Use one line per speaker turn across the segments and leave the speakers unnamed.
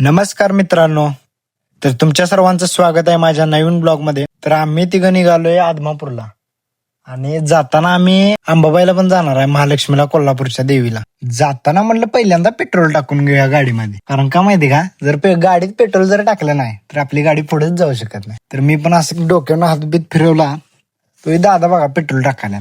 नमस्कार मित्रांनो. तर तुमच्या सर्वांचं स्वागत आहे माझ्या नवीन ब्लॉगमध्ये. तर आम्ही तिघं निघालोय आदमापूरला. आणि जाताना आम्ही अंबाबाईला पण जाणार आहे महालक्ष्मीला कोल्हापूरच्या देवीला. जाताना म्हणलं पहिल्यांदा पेट्रोल टाकून घेऊया गाडीमध्ये. कारण का माहिती का? जर पे- गाडीत पेट्रोल जर टाकलं नाही तर आपली गाडी पुढेच जाऊ शकत नाही. तर मी पण असं डोक्यानं हातबीत फिरवला. तो दादा बघा पेट्रोल टाकायला.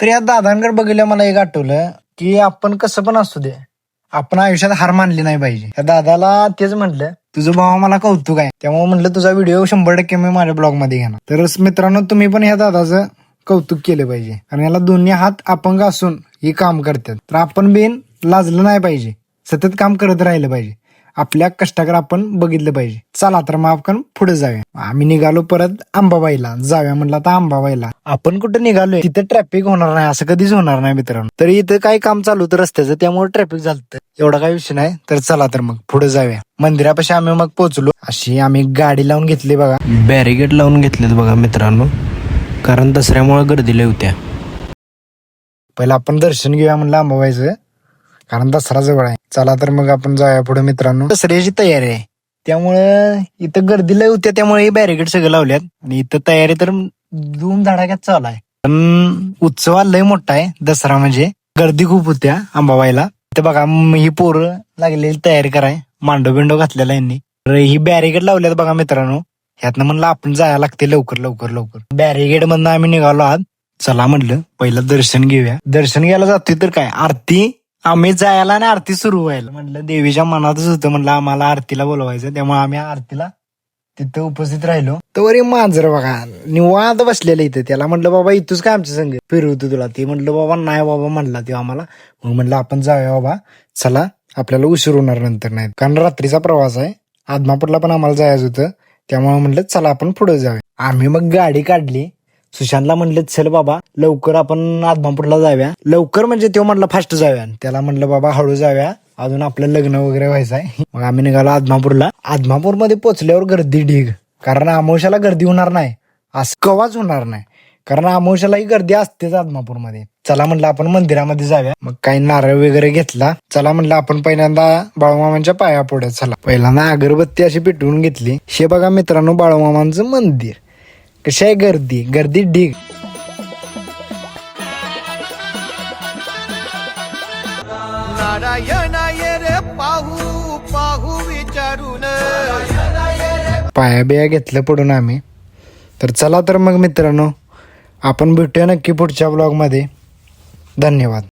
तर या दादांकडे बघितलं मला एक आठवलं की आपण कसं पण असू दे आपण आयुष्यात हार मानली नाही पाहिजे. त्या दादाला तेच म्हटलं तुझं भावा मला कौतुक आहे. त्यामुळे म्हटलं तुझा व्हिडिओ शंभर टक्के मी माझ्या ब्लॉगमध्ये घेणार. तर मित्रांनो तुम्ही पण ह्या दादाचं कौतुक केलं पाहिजे. कारण याला दोन्ही हात अपंग असून ही काम करतात. तर आपण बिन लाजलं नाही पाहिजे. सतत काम करत राहिलं पाहिजे. आपल्या कष्टाकडे आपण बघितलं पाहिजे. चला तर मग आपण पुढे जाऊया. आम्ही निघालो परत आंबाबाईला जाऊया म्हणलं तर अंबाबाईला. आपण कुठं निघालोय? तिथे ट्रॅफिक होणार नाही असं कधीच होणार नाही मित्रांनो. तर इथं काय काम चालू होतं रस्त्याचं त्यामुळे ट्रॅफिक झालं एवढा काही विषय नाही. तर चला तर मग पुढे जाऊया. मंदिरापाशी आम्ही मग पोहोचलो. अशी आम्ही गाडी लावून घेतली बघा.
बॅरिगेट लावून घेतलेत बघा मित्रांनो. कारण दसऱ्यामुळे गर्दी होत्या.
पहिला आपण दर्शन घेऊया म्हणलं अंबाबाईचं. कारण दसरा जवळ आहे. चला तर मग आपण जाऊया पुढे मित्रांनो. दसऱ्याची तयारी आहे. त्यामुळं इथं गर्दी लय होत्या त्यामुळे हे बॅरिकेड सगळं लावल्यात. आणि इथं तयारी तर धूम धडाक्यात चालू आहे. पण उत्सव लय मोठा आहे दसरा म्हणजे. गर्दी खूप होत्या अंबाबाईला ते बघा ही पोरं लागलेली तयारी कराय. मांडो बिंडो घातलेला यांनी. तर ही बॅरिकेड लावल्यात बघा मित्रांनो. ह्यातनं म्हणलं आपण जायला लागते लवकर लवकर लवकर. बॅरिकेड मधनं आम्ही निघालो आहात चला म्हणलं पहिलं दर्शन घेऊया. दर्शन घ्यायला जातोय तर काय? आरती आम्ही जायला आणि आरती सुरू व्हायला. म्हणलं देवीच्या मनातच होतं म्हटलं आम्हाला आरतीला बोलवायचं. त्यामुळे आम्ही आरतीला तिथं उपस्थित राहिलो. तर मांजर बघा निवांत बसलेलं इथं. त्याला म्हटलं बाबा इथूच काय आमच्या संग फिरवतो तुला? ते म्हटलं बाबा नाही बाबा म्हणला ते आम्हाला. मग म्हणलं आपण जाऊया बाबा. चला आपल्याला उशीर होणार नंतर नाही. कारण रात्रीचा प्रवास आहे. आदमापूरला पण आम्हाला जायचं होतं. त्यामुळे म्हटलं चला आपण पुढे जाऊया. आम्ही मग गाडी काढली. सुशांतला म्हणलं चल बाबा लवकर आपण आदमापूरला जाऊया. लवकर म्हणजे तो म्हणलं फास्ट जाऊया. त्याला म्हणलं बाबा हळू जाऊया. अजून आपलं लग्न वगैरे व्हायचं आहे. मग आम्ही निघालो आदमापूरला. आदमापूरमध्ये पोचल्यावर गर्दी ढीग. कारण अमावश्याला गर्दी होणार नाही. असं कवाच होणार नाही. कारण आमोशालाही गर्दी असतेच आदमापूरमध्ये. चला म्हणलं आपण मंदिरामध्ये जाऊया. मग काही नारळ वगैरे घेतला. चला म्हणलं आपण पहिल्यांदा बाळूमामांच्या पाया पुढे चला. पहिल्यांदा अगरबत्ती अशी पेटवून घेतली. हे बघा मित्रांनो बाळूमामांचं मंदिर. कशी आहे गर्दी? गर्दी ढीग.
पाहू पाहू विचारून
पाया बिया घेतलं पडून आम्ही. तर चला तर मग मित्रांनो आपण भेटूया नक्की पुढच्या ब्लॉगमध्ये धन्यवाद.